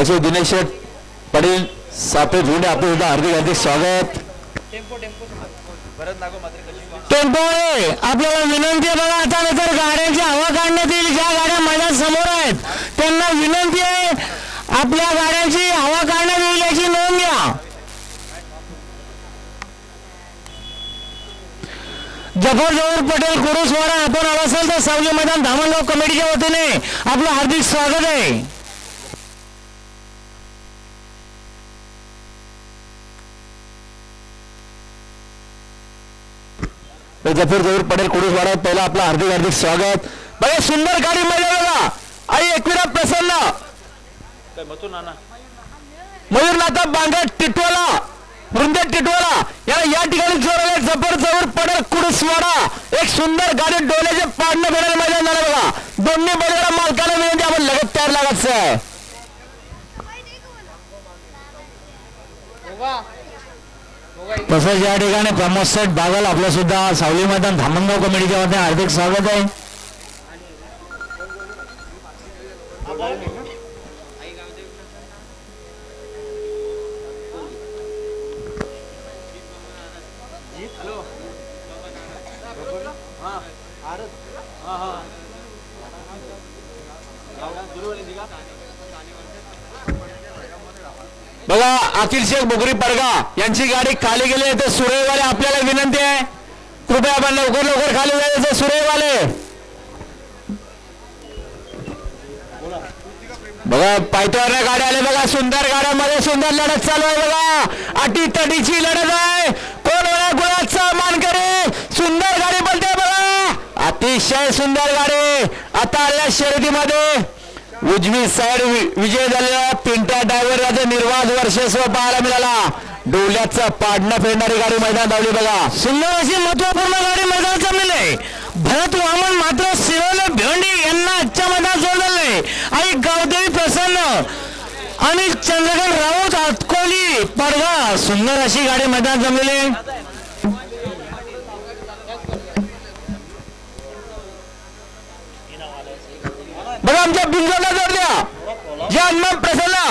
तसे दिनेश शेठ पाटील सापे झुंडे आपलं सुद्धा हार्दिक हार्दिक स्वागत। टेम्पो आहे आपल्याला विनंती आहे बघा आता नंतर गाड्यांची हवा काढण्यात येईल ज्या गाड्या मैदान समोर आहेत त्यांना विनंती आहे आपल्या गाड्यांची हवा काढण्यात येईल याची नोंद घ्या जफर जवळ पटेल कुरुसवाडा आपण आला असेल तर सावली मैदान धामणगाव कमिटीच्या वतीने आपलं हार्दिक स्वागत आहे जफर जवळ पटेल कुडूस वाडा पहिला आपलं हार्दिक हार्दिक स्वागत. बघा सुंदर गाडी बघा. आई एकविरा प्रसन्न. मयूरनाथा बांगड टिटवाला वृंदे टिटवाला याला या ठिकाणी जोराला जबर जवळ पडेल कुडसवाडा एक सुंदर गाडी डोल्याचे पाडणं भेटेल मैदान झालं बघा. दोन्ही बैलाला मालकाला विनंती आपण लगत तयार लागायचं. आहे तसंच या ठिकाणी प्रमोद सेठ बागल आपलं सुद्धा सावली मैदान धामणगाव कमिटीच्या वतीने हार्दिक स्वागत आहे. बघा अखिल शेख बुगरी परगा यांची गाडी खाली गेली तर सुरेवाले आपल्याला विनंती आहे. कृपया आपण लवकर लवकर खाली जायचं सुरेवाले बघा पायथ्यावर गाड्या आल्या बघा सुंदर गाड्यामध्ये सुंदर लढत चालू आहे बघा. अटी तटीची लढत आहे. कोण होणार गुळाचा मानकरी सुंदर गाडी बोलते बघा. अतिशय सुंदर गाडी. आता आल्या शर्यतीमध्ये. उजवी साइड विजय झालेला. पिंट्या ड्रायव्हर याचं निर्वाध वर्षस्व पाहायला मिळाला. डोल्याचा पाडणं फेडणारी गाडी मैदान धावली बघा. सुंदर अशी महत्त्वपूर्ण गाडी मैदान जमलेली आहे. भरत वामन मात्र शिरोले भेंडी यांना आजच्या मैदान जोडलेलं आहे. आणि गावदेवी प्रसन्न आणि चंद्रकांत राऊत आतकोली पडगा सुंदर अशी गाडी मैदान जमलेली आहे. बघा आमच्या Ya no